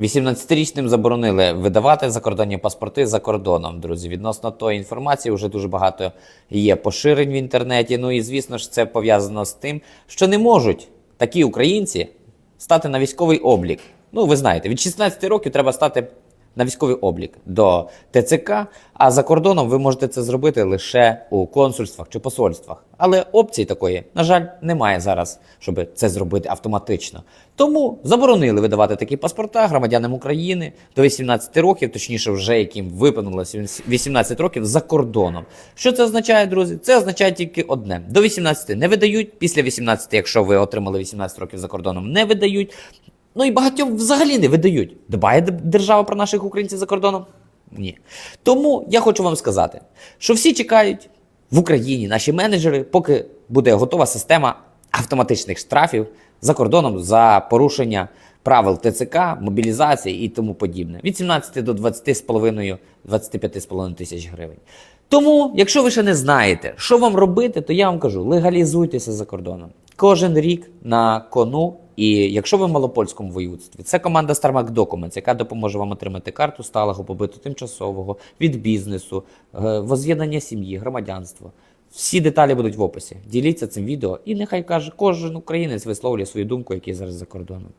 18-річним заборонили видавати закордонні паспорти за кордоном, друзі. Відносно тої інформації вже дуже багато є поширень в інтернеті. Ну і звісно ж, це пов'язано з тим, що не можуть такі українці стати на військовий облік. Ну, ви знаєте, від 16 років треба стати на військовий облік до ТЦК, а за кордоном ви можете це зробити лише у консульствах чи посольствах. Але опції такої, на жаль, немає зараз, щоб це зробити автоматично. Тому заборонили видавати такі паспорта громадянам України до 18 років, точніше, вже яким виповнилося 18 років за кордоном. Що це означає, друзі? Це означає тільки одне: до 18 не видають, після 18, якщо ви отримали 18 років за кордоном, не видають. Ну і багатьом взагалі не видають. Дбає держава про наших українців за кордоном? Ні. Тому я хочу вам сказати, що всі чекають в Україні, наші менеджери, поки буде готова система автоматичних штрафів за кордоном за порушення правил ТЦК, мобілізації і тому подібне. Від 17 до 20,5 25,5 тисяч гривень. Тому, якщо ви ще не знаєте, що вам робити, то я вам кажу: легалізуйтеся за кордоном. Кожен рік на кону. І якщо ви в малопольському воєводстві, це команда Starmac Documents, яка допоможе вам отримати карту сталого побиту тимчасового від бізнесу, е, воз'єднання сім'ї, громадянства. Всі деталі будуть в описі. Діліться цим відео, і нехай каже кожен українець висловлює свою думку, який зараз за кордоном.